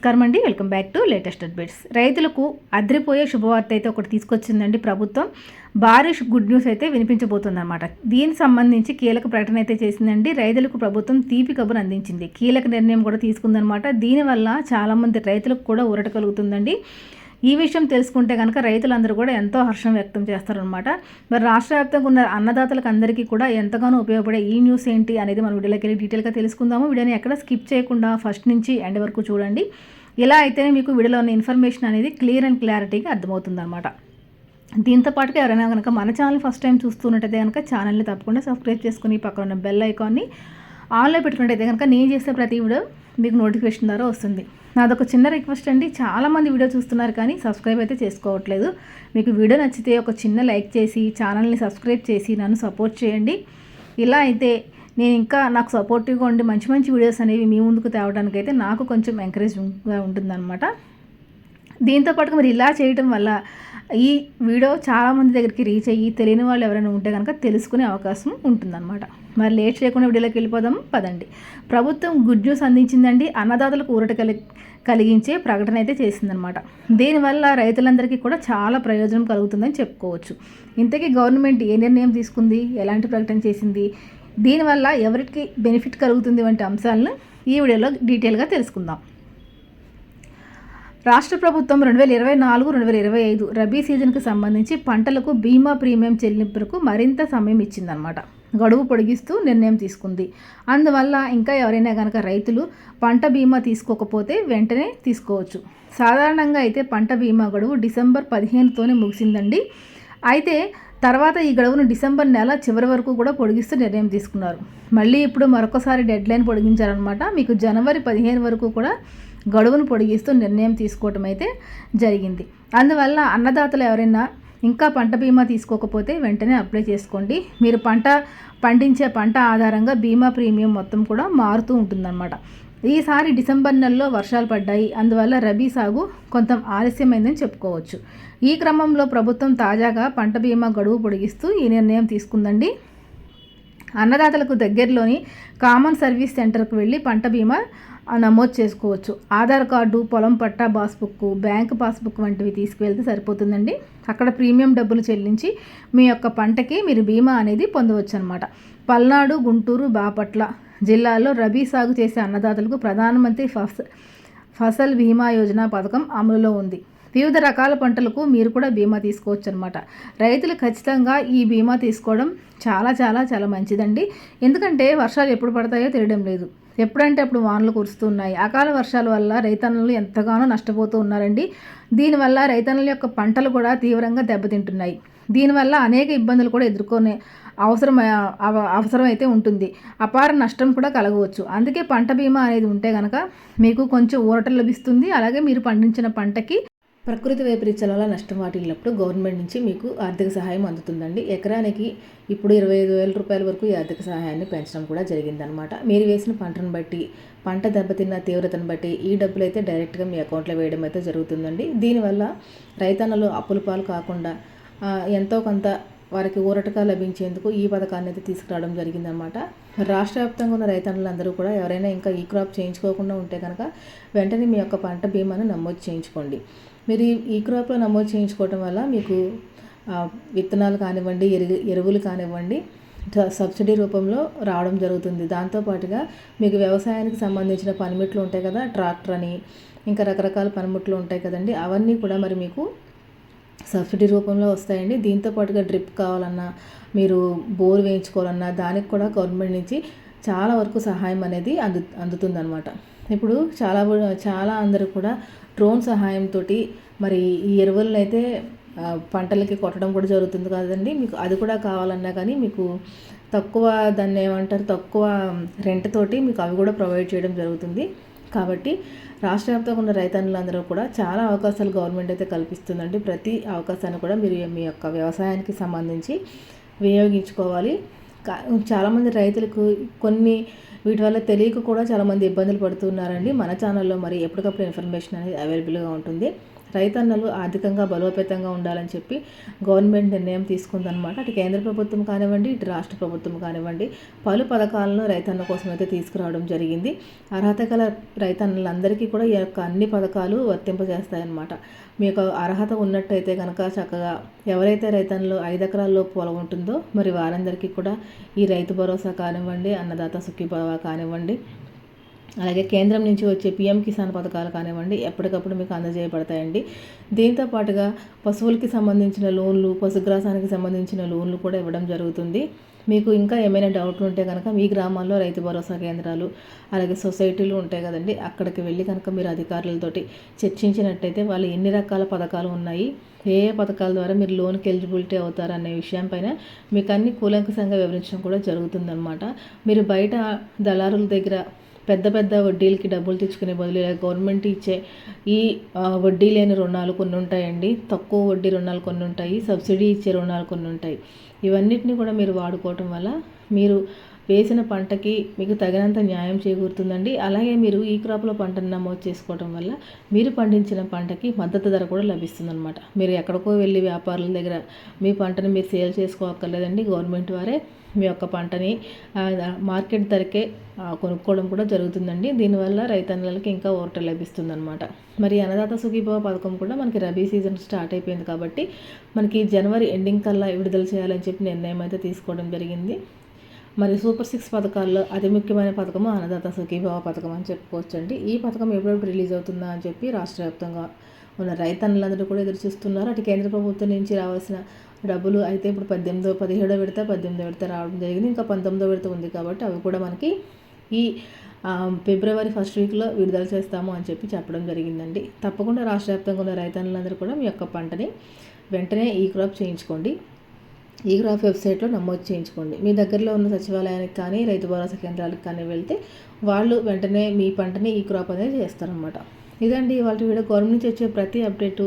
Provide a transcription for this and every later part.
నమస్కారం అండి. Welcome back to latest updates. రైతులకు అద్రిపోయే శుభవార్త అయితే ఒకటి తీసుకొచ్చిందండి ప్రభుత్వం. భారీ గుడ్ న్యూస్ అయితే వినిపించబోతుందన్నమాట. దీనికి సంబంధించి కీలక ప్రకటన అయితే చేసిందండి. రైతులకు ప్రభుత్వం తీపి కబురు అందించింది. కీలక నిర్ణయం కూడా తీసుకుందనమాట దీనివల్ల చాలామంది రైతులకు కూడా ఊరట కలుగుతుందండి. ఈ విషయం తెలుసుకుంటే కనుక రైతులందరూ కూడా ఎంతో హర్షం వ్యక్తం చేస్తారనమాట మరి రాష్ట్ర వ్యాప్తంగా ఉన్న అన్నదాతలకు అందరికీ కూడా ఎంతగానో ఉపయోగపడే ఈ న్యూస్ ఏంటి అనేది మనం వీడియోలోకి వెళ్ళి డీటెయిల్గా తెలుసుకుందాము. వీడియోని ఎక్కడ స్కిప్ చేయకుండా ఫస్ట్ నుంచి ఎండ్ వరకు చూడండి. ఇలా అయితేనే మీకు వీడియోలో ఉన్న ఇన్ఫర్మేషన్ అనేది క్లియర్ అండ్ క్లారిటీగా అర్థమవుతుంది అనమాట దీంతో పాటుగా ఎవరైనా కనుక మన ఛానల్ ఫస్ట్ టైం చూస్తున్నట్టయితే కనుక ఛానల్ని తప్పకుండా సబ్స్క్రైబ్ చేసుకుని పక్కన ఉన్న బెల్ ఐకాన్ని ఆన్లో పెట్టుకున్నట్టయితే కనుక నేను చేసే ప్రతి వీడియో మీకు నోటిఫికేషన్ ద్వారా వస్తుంది. నాదొక చిన్న రిక్వెస్ట్ అండి. చాలామంది వీడియో చూస్తున్నారు కానీ సబ్స్క్రైబ్ అయితే చేసుకోవట్లేదు. మీకు వీడియో నచ్చితే ఒక చిన్న లైక్ చేసి ఛానల్ని సబ్స్క్రైబ్ చేసి నన్ను సపోర్ట్ చేయండి. ఇలా అయితే నేను ఇంకా నాకు సపోర్టివ్గా ఉండి మంచి మంచి వీడియోస్ అనేవి మీ ముందుకు తేవడానికి అయితే నాకు కొంచెం ఎంకరేజ్గా ఉంటుందన్నమాట. దీంతో పాటు మరి ఇలా చేయటం వల్ల ఈ వీడియో చాలామంది దగ్గరికి రీచ్ అయ్యి తెలియని వాళ్ళు ఎవరైనా ఉంటే కనుక తెలుసుకునే అవకాశం ఉంటుందన్నమాట. మరి లేట్ చేయకుండా వీడియోలోకి వెళ్ళిపోదాం పదండి. ప్రభుత్వం గుడ్ న్యూస్ అందించిందండి. అన్నదాతలకు ఊరట కలి కలిగించే ప్రకటన అయితే చేసిందనమాట దీనివల్ల రైతులందరికీ కూడా చాలా ప్రయోజనం కలుగుతుందని చెప్పుకోవచ్చు. ఇంతకీ గవర్నమెంట్ ఏ నిర్ణయం తీసుకుంది? ఎలాంటి ప్రకటన చేసింది? దీనివల్ల ఎవరికి బెనిఫిట్ కలుగుతుంది వంటి అంశాలను ఈ వీడియోలో డీటెయిల్గా తెలుసుకుందాం. రాష్ట్ర ప్రభుత్వం రెండు వేల ఇరవై నాలుగు రెండు వేల ఇరవై ఐదు రబీ సీజన్కి సంబంధించి పంటలకు బీమా ప్రీమియం చెల్లింపులకు మరింత సమయం ఇచ్చిందనమాట గడువు పొడిగిస్తూ నిర్ణయం తీసుకుంది. అందువల్ల ఇంకా ఎవరైనా కనుక రైతులు పంట బీమా తీసుకోకపోతే వెంటనే తీసుకోవచ్చు. సాధారణంగా అయితే పంట బీమా గడువు డిసెంబర్ పదిహేనుతోనే ముగిసిందండి. అయితే తర్వాత ఈ గడువును డిసెంబర్ నెల చివరి వరకు కూడా పొడిగిస్తూ నిర్ణయం తీసుకున్నారు. మళ్ళీ ఇప్పుడు మరొకసారి డెడ్ లైన్ పొడిగించారనమాట మీకు జనవరి పదిహేను వరకు కూడా గడువును పొడిగిస్తూ నిర్ణయం తీసుకోవటం అయితే జరిగింది. అందువల్ల అన్నదాతలు ఎవరైనా ఇంకా పంట బీమా తీసుకోకపోతే వెంటనే అప్లై చేసుకోండి. మీరు పంట పండించే పంట ఆధారంగా బీమా ప్రీమియం మొత్తం కూడా మారుతూ ఉంటుందన్నమాట. ఈసారి డిసెంబర్ నెలలో వర్షాలు పడ్డాయి. అందువల్ల రబీ సాగు కొంత ఆలస్యమైందని చెప్పుకోవచ్చు. ఈ క్రమంలో ప్రభుత్వం తాజాగా పంట బీమా గడువు పొడిగిస్తూ ఈ నిర్ణయం తీసుకుందండి. అన్నదాతలకు దగ్గరలోని కామన్ సర్వీస్ సెంటర్కు వెళ్ళి పంట బీమా నమోదు చేసుకోవచ్చు. ఆధార్ కార్డు పొలం పట్టా పాస్బుక్ బ్యాంక్ పాస్బుక్ వంటివి తీసుకువెళ్తే సరిపోతుందండి. అక్కడ ప్రీమియం డబ్బులు చెల్లించి మీ యొక్క పంటకి మీరు బీమా అనేది పొందవచ్చు అనమాట పల్నాడు గుంటూరు బాపట్ల జిల్లాలో రబీ సాగు చేసే అన్నదాతలకు ప్రధానమంత్రి ఫస ఫసల్ బీమా యోజన పథకం అమలులో ఉంది. వివిధ రకాల పంటలకు మీరు కూడా బీమా తీసుకోవచ్చు అనమాట రైతులు ఖచ్చితంగా ఈ బీమా తీసుకోవడం చాలా చాలా చాలా మంచిదండి. ఎందుకంటే వర్షాలు ఎప్పుడు పడతాయో తెలియడం లేదు. ఎప్పుడంటే అప్పుడు వానలు కురుస్తున్నాయి. అకాల వర్షాల వల్ల రైతన్నులు ఎంతగానో నష్టపోతూ ఉన్నారండి. దీనివల్ల రైతన్నుల యొక్క పంటలు కూడా తీవ్రంగా దెబ్బతింటున్నాయి. దీనివల్ల అనేక ఇబ్బందులు కూడా ఎదుర్కొనే అవసరం అవసరం అయితే ఉంటుంది. అపార నష్టం కూడా కలగవచ్చు. అందుకే పంట బీమా అనేది ఉంటే కనుక మీకు కొంచెం ఊరట లభిస్తుంది. అలాగే మీరు పండించిన పంటకి ప్రకృతి వైపరీత్యాల వల్ల నష్టం వాటిల్లినప్పుడు గవర్నమెంట్ నుంచి మీకు ఆర్థిక సహాయం అందుతుందండి. ఎకరానికి ఇప్పుడు ఇరవై ఐదు వేల రూపాయల వరకు ఈ ఆర్థిక సహాయాన్ని పెంచడం కూడా జరిగిందనమాట మీరు వేసిన పంటను బట్టి పంట దెబ్బతిన్న తీవ్రతను బట్టి ఈ డబ్బులు అయితే డైరెక్ట్గా మీ అకౌంట్లో వేయడం అయితే జరుగుతుందండి. దీనివల్ల రైతన్నలు అప్పుల పాలు కాకుండా ఎంతో కొంత వారికి ఊరటగా లభించేందుకు ఈ పథకాన్ని అయితే తీసుకురావడం జరిగిందనమాట రాష్ట్ర వ్యాప్తంగా ఉన్న రైతన్నులందరూ కూడా ఎవరైనా ఇంకా ఈ క్రాప్ చేయించుకోకుండా ఉంటే కనుక వెంటనే మీ యొక్క పంట బీమాను నమోదు చేయించుకోండి. మీరు ఈ క్రాప్లో నమోదు చేయించుకోవటం వల్ల మీకు విత్తనాలు కానివ్వండి ఎరు ఎరువులు కానివ్వండి సబ్సిడీ రూపంలో రావడం జరుగుతుంది. దాంతోపాటుగా మీకు వ్యవసాయానికి సంబంధించిన పనిముట్లు ఉంటాయి కదా ట్రాక్టర్ అని ఇంకా రకరకాల పనిముట్లు ఉంటాయి కదండి అవన్నీ కూడా మరి మీకు సబ్సిడీ రూపంలో వస్తాయండి. దీంతో పాటుగా డ్రిప్ కావాలన్నా మీరు బోర్ వేయించుకోవాలన్నా దానికి కూడా గవర్నమెంట్ నుంచి చాలా వరకు సహాయం అనేది అందు అందుతుందన్నమాట. ఇప్పుడు చాలా చాలా అందరూ కూడా డ్రోన్ సహాయంతో మరి ఈ ఎరువులను అయితే పంటలకి కొట్టడం కూడా జరుగుతుంది కదండి. మీకు అది కూడా కావాలన్నా కానీ మీకు తక్కువ దాన్ని ఏమంటారు తక్కువ రెంట్ తోటి మీకు అవి కూడా ప్రొవైడ్ చేయడం జరుగుతుంది. కాబట్టి రాష్ట్ర వ్యాప్తంగా ఉన్న రైతన్నులందరూ కూడా చాలా అవకాశాలు గవర్నమెంట్ అయితే కల్పిస్తుందండి. ప్రతి అవకాశాన్ని కూడా మీరు మీ యొక్క వ్యవసాయానికి సంబంధించి వినియోగించుకోవాలి. చాలామంది రైతులకు కొన్ని వీటి వల్ల తెలియక కూడా చాలామంది ఇబ్బందులు పడుతున్నారండి. మన ఛానల్లో మరి ఎప్పటికప్పుడు ఇన్ఫర్మేషన్ అనేది అవైలబుల్గా ఉంటుంది. రైతన్నలు ఆర్థికంగా బలోపేతంగా ఉండాలని చెప్పి గవర్నమెంట్ నిర్ణయం తీసుకుందనమాట అటు కేంద్ర ప్రభుత్వం కానివ్వండి ఇటు రాష్ట్ర ప్రభుత్వం కానివ్వండి పలు పథకాలను రైతన్న కోసం అయితే తీసుకురావడం జరిగింది. అర్హత గల రైతన్నలందరికీ కూడా ఈ యొక్క అన్ని పథకాలు వర్తింపజేస్తాయన్నమాట. మీకు అర్హత ఉన్నట్టయితే కనుక చక్కగా ఎవరైతే రైతన్నలు ఐదు ఎకరాల్లో పొలం ఉంటుందో మరి వారందరికీ కూడా ఈ రైతు భరోసా కానివ్వండి అన్నదాత సుఖీభావ కానివ్వండి అలాగే కేంద్రం నుంచి వచ్చే పీఎం కిసాన్ పథకాలు కానివ్వండి ఎప్పటికప్పుడు మీకు అందజేయబడతాయండి. దీంతో పాటుగా పశువులకి సంబంధించిన లోన్లు పశుగ్రాసానికి సంబంధించిన లోన్లు కూడా ఇవ్వడం జరుగుతుంది. మీకు ఇంకా ఏమైనా డౌట్లు ఉంటే కనుక మీ గ్రామాల్లో రైతు భరోసా కేంద్రాలు అలాగే సొసైటీలు ఉంటాయి కదండి అక్కడికి వెళ్ళి కనుక మీరు అధికారులతోటి చర్చించినట్టయితే వాళ్ళు ఎన్ని రకాల పథకాలు ఉన్నాయి ఏ ఏ పథకాల ద్వారా మీరు లోన్కి ఎలిజిబిలిటీ అవుతారు అనే విషయం పైన మీకు అన్ని కూలంకసంగా వివరించడం కూడా జరుగుతుందన్నమాట. మీరు బయట దళారుల దగ్గర పెద్ద పెద్ద వడ్డీలకి డబ్బులు తెచ్చుకునే బదులు గవర్నమెంట్ ఇచ్చే ఈ వడ్డీ లేని రుణాలు కొన్ని ఉంటాయండి. తక్కువ వడ్డీ రుణాలు కొన్ని ఉంటాయి. సబ్సిడీ ఇచ్చే రుణాలు కొన్ని ఉంటాయి. ఇవన్నిటిని కూడా మీరు వాడుకోవటం వల్ల మీరు వేసిన పంటకి మీకు తగినంత న్యాయం చేకూరుతుందండి. అలాగే మీరు ఈ క్రాప్లో పంటను నమోదు చేసుకోవడం వల్ల మీరు పండించిన పంటకి మద్దతు ధర కూడా లభిస్తుందన్నమాట. మీరు ఎక్కడికో వెళ్ళి వ్యాపారుల దగ్గర మీ పంటను మీరు సేల్ చేసుకోవక్కర్లేదండి గవర్నమెంట్ వారే మీ యొక్క పంటని మార్కెట్ ధరకే కొనుక్కోవడం కూడా జరుగుతుందండి. దీనివల్ల రైతన్నలకి ఇంకా ఓరట లభిస్తుందన్నమాట. మరి అన్నదాత సుఖీభవ పథకం కూడా మనకి రబీ సీజన్ స్టార్ట్ అయిపోయింది కాబట్టి మనకి జనవరి ఎండింగ్ కల్లా విడుదల చేయాలని చెప్పి నిర్ణయం అయితే తీసుకోవడం జరిగింది. మరి సూపర్ సిక్స్ పథకాల్లో అతి ముఖ్యమైన పథకము అన్నదాత సుఖీభావ పథకం అని చెప్పుకోవచ్చు అండి ఈ పథకం ఎప్పుడెప్పుడు రిలీజ్ అవుతుందా అని చెప్పి రాష్ట్ర వ్యాప్తంగా ఉన్న రైతన్నులందరూ కూడా ఎదురు చూస్తున్నారు. అటు కేంద్ర ప్రభుత్వం నుంచి రావాల్సిన డబ్బులు అయితే ఇప్పుడు పద్దెనిమిదో పదిహేడో విడత పద్దెనిమిదో విడత రావడం జరిగింది. ఇంకా పంతొమ్మిదో విడత ఉంది కాబట్టి అవి కూడా మనకి ఈ ఫిబ్రవరి ఫస్ట్ వీక్లో విడుదల చేస్తాము అని చెప్పి చెప్పడం జరిగిందండి. తప్పకుండా రాష్ట్ర వ్యాప్తంగా ఉన్న రైతన్నులందరూ కూడా మీ యొక్క పంటని వెంటనే ఈ క్రాప్ చేయించుకోండి. ఈ వెబ్సైట్లో నమోదు చేయించుకోండి. మీ దగ్గరలో ఉన్న సచివాలయానికి కానీ రైతు భరోసా కేంద్రాలకు కానీ వెళ్తే వాళ్ళు వెంటనే మీ పంటని ఈ క్రాప్ అనేది చేస్తారనమాట ఇదండి వాళ్ళ వీడియో. గవర్నమెంట్ నుంచి వచ్చే ప్రతి అప్డేటు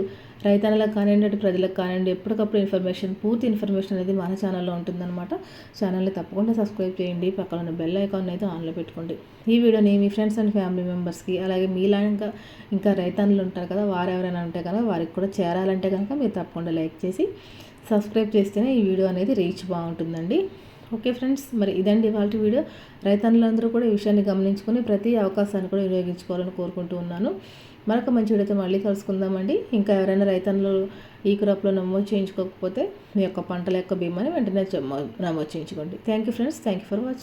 రైతన్నలకు కానివ్వండి అటు ప్రజలకు కానివ్వండి ఎప్పటికప్పుడు ఇన్ఫర్మేషన్ పూర్తి ఇన్ఫర్మేషన్ అనేది మన ఛానల్లో ఉంటుందన్నమాట. ఛానల్ని తప్పకుండా సబ్స్క్రైబ్ చేయండి. పక్కన ఉన్న బెల్ ఐకాన్ అయితే ఆన్లో పెట్టుకోండి. ఈ వీడియోని మీ ఫ్రెండ్స్ అండ్ ఫ్యామిలీ మెంబర్స్కి అలాగే మీలాగా ఇంకా ఇంకా రైతన్నులు ఉంటారు కదా వారు ఎవరైనా ఉంటే కదా వారికి కూడా చేరాలంటే కనుక మీరు తప్పకుండా లైక్ చేసి సబ్స్క్రైబ్ చేస్తేనే ఈ వీడియో అనేది రీచ్ బాగుంటుందండి. ఓకే ఫ్రెండ్స్ మరి ఇదండి వాళ్ళ వీడియో. రైతన్నులందరూ కూడా ఈ విషయాన్ని గమనించుకొని ప్రతి అవకాశాన్ని కూడా వినియోగించుకోవాలని కోరుకుంటూ ఉన్నాను. మరొక మంచి వీడియోతో మళ్ళీ కలుసుకుందామండి. ఇంకా ఎవరైనా రైతన్నులు ఈ క్రాప్లో నమోదు చేయించుకోకపోతే మీ యొక్క పంటల యొక్క బీమాని వెంటనే నమోదు చేయించుకోండి. Thank you friends. Thank you for watching.